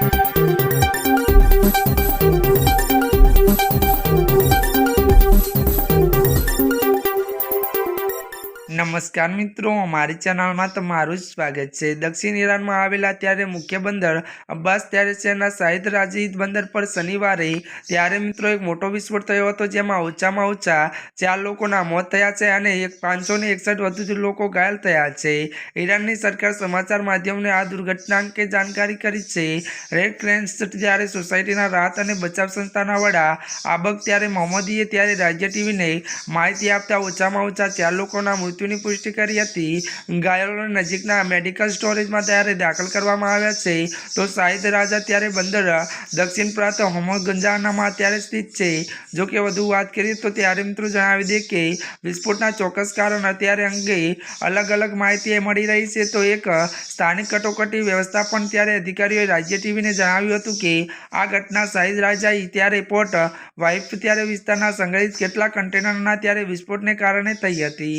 Thank you. નમસ્કાર મિત્રો, અમારી ચેનલમાં તમારું સ્વાગત છે. દક્ષિણ ઈરાનમાં આવેલા ત્યારે મુખ્ય બંદર અબ્બાસ ત્યારે શહેરના શાહિદ રાજીદ બંદર પર શનિવારે ત્યારે મિત્રો એક મોટો વિસ્ફોટ થયો હતો, જેમાં ઓછામાં ઓછા ચાર લોકોના મોત થયા છે અને એક પાંચસો એકસઠ વધુ લોકો ઘાયલ થયા છે. ઈરાનની સરકાર સમાચાર માધ્યમને આ દુર્ઘટના અંગે જાણકારી કરી છે. રેડ ક્રેન્સ ત્યારે સોસાયટીના રાહત અને બચાવ સંસ્થાના વડા આબક ત્યારે મોહમ્મદીએ ત્યારે રાજ્ય ટીવીને માહિતી આપતા ઓછામાં ઓછા ચાર લોકોના મૃત્યુની પુષ્ટિ કરી હતી. ઘાયલોને નજીકના મેડિકલ સ્ટોરેજમાં ત્યારે દાખલ કરવામાં આવ્યા છે. તો શાહિદ રાજા ત્યારે બંદર, દક્ષિણ પ્રાંત હોમગંજાનામાં ત્યારે સ્થિત છે. જો કે વધુ વાત કરીએ તો ત્યારે મિત્રો જણાવી દે કે વિસ્ફોટના ચોક્કસ કારણ અત્યારે અંગે અલગ અલગ માહિતી મળી રહી છે. તો એક સ્થાનિક કટોકટી વ્યવસ્થાપન ત્યારે અધિકારીઓએ રાજ્ય ટીવીને જણાવ્યું હતું કે આ ઘટના શાહિદ રાજાઈ ત્યારે પોર્ટ વાઇફ ત્યારે વિસ્તારના સંગ્રહિત કેટલાક કન્ટેનરના ત્યારે વિસ્ફોટને કારણે થઈ હતી.